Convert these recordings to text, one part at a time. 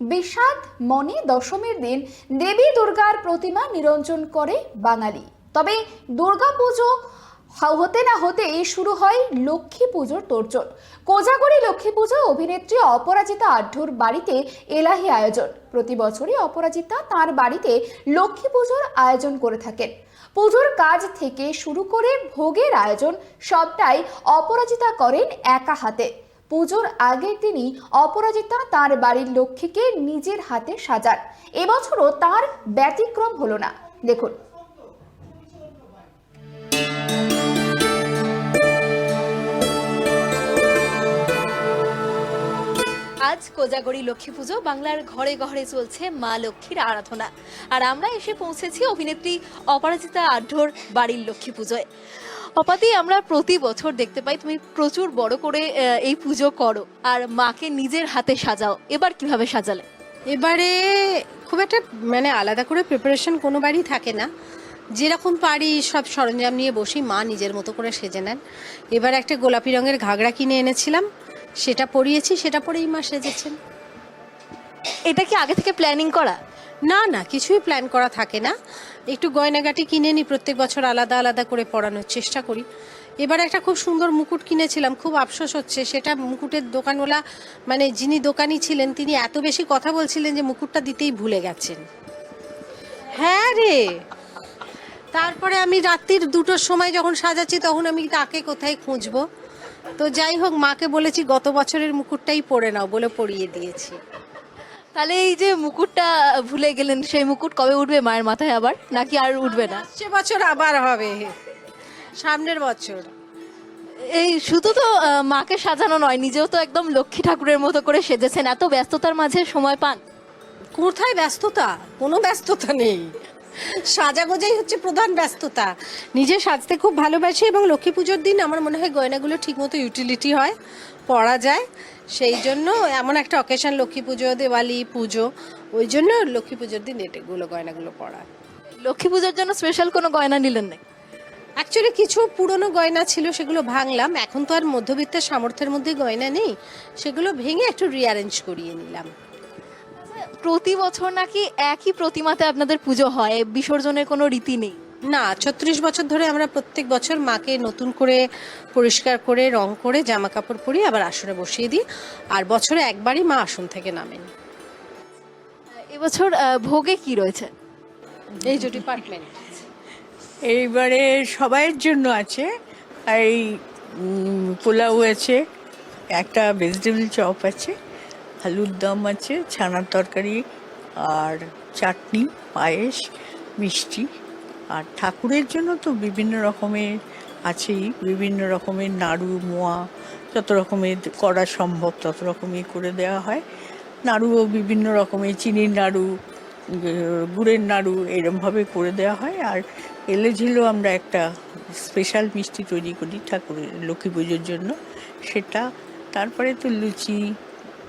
বিষাদ মনে দশমীর দিন দেবী দুর্গার প্রতিমা নিরঞ্জন করে বাঙালি। তবে দুর্গাপুজো হতে না হতেই শুরু হয় লক্ষ্মী পুজোর তোড়জোড়। কোজাগরি লক্ষ্মী পুজো অভিনেত্রী অপরাজিতা আঢ্যর বাড়িতে এলাহি আয়োজন। প্রতি বছরই অপরাজিতা তার বাড়িতে লক্ষ্মী পুজোর আয়োজন করে থাকেন। পুজোর কাজ থেকে শুরু করে ভোগের আয়োজন সবটাই অপরাজিতা করেন একা হাতে। পুজোর আগের দিনই অপরাজিতা তার বাড়ির লক্ষ্মীকে নিজের হাতে সাজান। এবছরও তার ব্যতিক্রম হলো না। দেখুন। আজ কোজাগরি লক্ষ্মী পুজো বাংলার ঘরে ঘরে চলছে মা লক্ষ্মীর আরাধনা। আর আমরা এসে পৌঁছেছি অভিনেত্রী অপরাজিতা আঢ্যর বাড়ির লক্ষ্মী পুজোয়। অপাতি আমরা প্রতি বছর দেখতে পাই তুমি প্রচুর বড় করে এই পুজো করো। আর মাকে নিজের হাতে সাজাও। এবার কীভাবে সাজালে? এবারে খুব একটা মানে আলাদা করে প্রিপারেশন কোনো বাড়ি থাকে না। যেরকম পারি সব সরঞ্জাম নিয়ে বসি মা নিজের মতো করে সেজে নেন। এবার একটা গোলাপি রঙের ঘাগরা কিনে এনেছিলাম। সেটা পরিয়েছি সেটা পরেই মা সেজেছেন। এটা কি আগে থেকে প্ল্যানিং করা? না না কিছুই প্ল্যান করা থাকে না। একটু গয়নাগাটি কিনে নিই, প্রত্যেক বছর আলাদা আলাদা করে পরানোর চেষ্টা করি। এবার একটা খুব সুন্দর মুকুট কিনেছিলাম, খুব আফসোস হচ্ছে। সেটা মুকুটের দোকানওয়ালা মানে যিনি দোকানি ছিলেন, তিনি এত বেশি কথা বলছিলেন যে মুকুটটা দিতেই ভুলে গেছেন। হ্যাঁ রে! তারপরে আমি রাত্রির দুটোর সময় যখন সাজাচ্ছি, তখন আমি তাকে কোথায় খুঁজবো? তো যাই হোক, মাকে বলেছি, গত বছরের মুকুটটাই পরে নাও বলে পরিয়ে দিয়েছি। তাহলে এই যে মুকুটটা ভুলে গেলেন সেই মুকুট কবে উঠবে মায়ের মাথায় আবার? নাকি আর উঠবে না? সে বছর আবার হবে। সামনের বছর। এই শুধু তো মাকে সাজানো নয় নিজেও তো একদম লক্ষ্মী ঠাকুরের মতো করে সেজেছেন। এত ব্যস্ততার মাঝে সময় পান? কোথায় ব্যস্ততা? কোনো ব্যস্ততা নেই। সাজাগোজাই হচ্ছে প্রধান ব্যস্ততা। নিজে সাজতে খুব ভালোবাসি এবং লক্ষ্মী পুজোর দিন আমার মনে হয় গয়নাগুলো ঠিকমতো ইউটিলিটি হয় পরা যায়। সেই জন্য এমন একটা অকেশন লক্ষ্মী পুজো দেওয়ালি পুজো ওই জন্য লক্ষ্মী পুজোর দিন এগুলো গয়নাগুলো পরা লক্ষ্মী পুজোর জন্য স্পেশাল কোনো গয়না নিলেন না অ্যাকচুয়ালি কিছু পুরনো গয়না ছিল সেগুলো ভাঙলাম। এখন তো আর মধ্যবিত্তের সামর্থ্যের মধ্যে গয়না নেই। সেগুলো ভেঙে একটু রিঅ্যারেঞ্জ করিয়ে নিলাম। প্রতি বছর নাকি একই প্রতিমাতে আপনাদের পুজো হয়? বিসর্জনের কোনো রীতি নেই? না ছত্রিশ বছর ধরে আমরা প্রত্যেক বছর মাকে নতুন করে পরিষ্কার করে রং করে জামা কাপড় পরিয়ে আবার আসনে বসিয়ে দিই। আর বছরে একবারই মা আসন থেকে নামেন। এবছর আহ, ভোগে কি রয়েছে? এই যে ডিপার্টমেন্ট এইবারে সবাইয়ের জন্য আছে। এই উম, পোলাও আছে একটা ভেজিটেবল চপ আছে আলুর দম আছে ছানার তরকারি আর চাটনি পায়েস মিষ্টি। আর ঠাকুরের জন্য তো বিভিন্ন রকমের আছেই, বিভিন্ন রকমের নাড়ু, মোয়া, যত রকমের করা সম্ভব তত রকমই করে দেওয়া হয়। নাড়ুও বিভিন্ন রকমের, চিনির নাড়ু গুড়ের নাড়ু এরমভাবে করে দেওয়া হয়। আর এলে ঝিলেও আমরা একটা স্পেশাল মিষ্টি তৈরি করি ঠাকুরের, লক্ষ্মী পুজোর জন্য। সেটা তারপরে তো লুচি,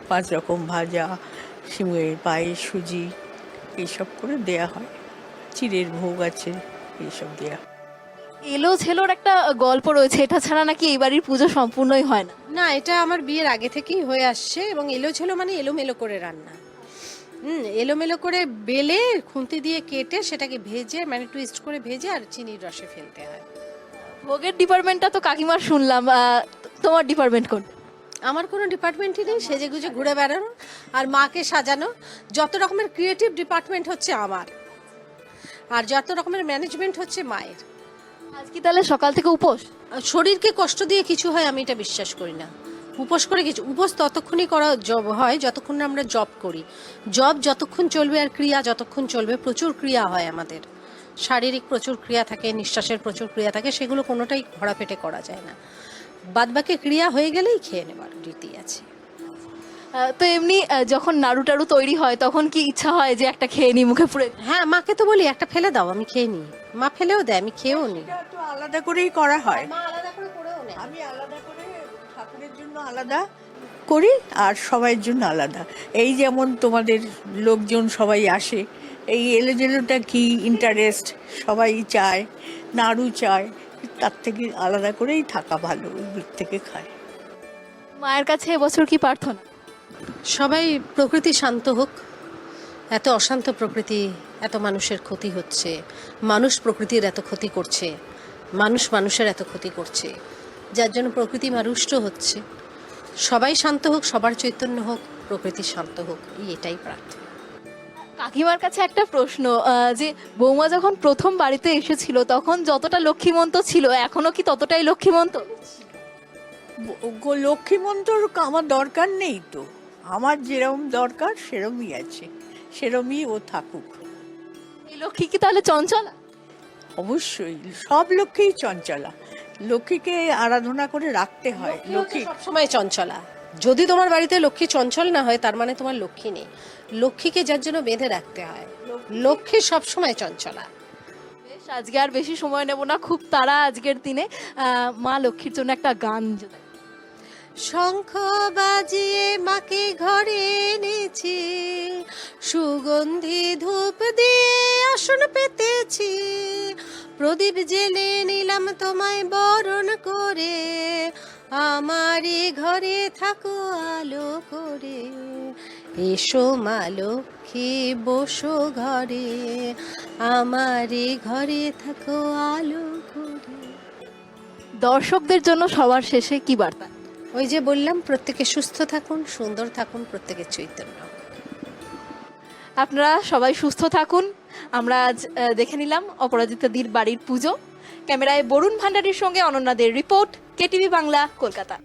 পাঁচ রকম ভাজা সিমের পায়েস, সুজি এইসব করে দেয়া হয়। চিড়ের ভোগ আছে এইসব দেয়া। হয় এলো ঝেলোর একটা গল্প রয়েছে এটা ছাড়া নাকি এই বাড়ির পুজো সম্পূর্ণই হয় না। না এটা আমার বিয়ের আগে থেকেই হয়ে আসছে এবং এলো ছিল মানে এলোমেলো করে রান্না। হুম এলোমেলো করে বেলে খুন্তি দিয়ে কেটে সেটাকে ভেজে মানে টুইস্ট করে ভেজে আর চিনির রসে ফেলতে হয়। ভোগের ডিপার্টমেন্টটা তো কাকিমার শুনলাম আহ, তোমার ডিপার্টমেন্ট কোন? আমার কোনো ডিপার্টমেন্টই নেই সেজে গুজে ঘুরে বেড়ানো আর মাকে সাজানো। যত রকমের ক্রিয়েটিভ ডিপার্টমেন্ট হচ্ছে আমার। আর যত রকমের ম্যানেজমেন্ট হচ্ছে মায়ের। আজকে তাহলে সকাল থেকে উপোস? শরীরকে কষ্ট দিয়ে কিছু হয় আমি এটা বিশ্বাস করি না। উপোস করে কিছু উপোস ততক্ষণই করা জব হয় যতক্ষণ না আমরা জব করি। জব যতক্ষণ চলবে আর ক্রিয়া যতক্ষণ চলবে প্রচুর ক্রিয়া হয় আমাদের। শারীরিক প্রচুর ক্রিয়া থাকে নিঃশ্বাসের প্রচুর ক্রিয়া থাকে সেগুলো কোনোটাই ভরা পেটে করা যায় না। বাদবাকি ক্রিয়া হয়ে গেলেই খেয়ে নেবার রীতি আছে। তো এমনি যখন নাড়ু টাড়ু তৈরি হয় তখন কি ইচ্ছা হয় যে একটা খেয়ে নি মুখে পুরে হ্যাঁ মাকে তো বলি একটা ফেলে দাও আমি খেয়ে নিই। মা ফেলেও দেয় আমি খেয়েও নিই। এটা তো আলাদা করেই করা হয়। মা আলাদা করে করেও নেয়। আমি আলাদা করে ঠাকুরের জন্য আলাদা করি আর সবাইয়ের জন্য আলাদা। এই যেমন তোমাদের লোকজন সবাই আসে এই এলোজেলোটা কি ইন্টারেস্ট সবাই চায় নাড়ু চায় তার থেকে আলাদা করেই থাকা ভালো ওই দিক থেকে খায়। মায়ের কাছে এবছর কি প্রার্থনা? সবাই প্রকৃতি শান্ত হোক। এত অশান্ত প্রকৃতি এত মানুষের ক্ষতি হচ্ছে। মানুষ প্রকৃতির এত ক্ষতি করছে। মানুষ মানুষের এত ক্ষতি করছে। যার জন্য প্রকৃতি মারুষ্ট হচ্ছে। সবাই শান্ত হোক সবার চৈতন্য হোক প্রকৃতি শান্ত হোক এটাই প্রার্থনা। কাকিমার কাছে একটা প্রশ্ন যে বৌমা যখন প্রথম বাড়িতে এসেছিল তখন যতটা লক্ষ্মীমন্ত ছিল এখনও কি ততটাই লক্ষ্মীমন্ত? লক্ষ্মীমন্তর আমার দরকার নেই তো। আমার যেরকম দরকার সেরমই আছে। সেরমই ও থাকুক। এই লক্ষ্মী কি তাহলে চঞ্চলা? অবশ্যই সব লক্ষ্মীই চঞ্চলা। লক্ষ্মীকে আরাধনা করে রাখতে হয়। লক্ষ্মী সবসময় চঞ্চলা। যদি তোমার বাড়িতে লক্ষ্মী চঞ্চল না হয় তার মানে তোমার লক্ষ্মী নেই। লক্ষ্মীকে যার জন্য বেঁধে রাখতে হয়। লক্ষ্মী সবসময় চঞ্চলা। বেশ আজকে আর বেশি সময় নেব না। খুব তারা আজকের দিনে। আহ, মা লক্ষ্মীর জন্য একটা গান যদি শঙ্খ বাজিয়ে মাকে ঘরে এনেছি। সুগন্ধি ধূপ দিয়ে আসন পেতেছি। প্রদীপ জেলে নিলাম তোমায় বরণ করে। আমারই ঘরে থাকো আলো করে। এসো মা লক্ষ্মী, বসো ঘরে। আমারই ঘরে থাকো আলো করে। দর্শকদের জন্য সবার শেষে কি বার্তা? ওই যে বললাম, প্রত্যেকে সুস্থ থাকুন, সুন্দর থাকুন প্রত্যেকের চৈতন্য। আপনারা সবাই সুস্থ থাকুন। আমরা আজ দেখে নিলাম অপরাজিতা দির বাড়ির পুজো। ক্যামেরায় বরুণ ভান্ডারির সঙ্গে অনন্যাদের রিপোর্ট, কেটিভি বাংলা, কলকাতা।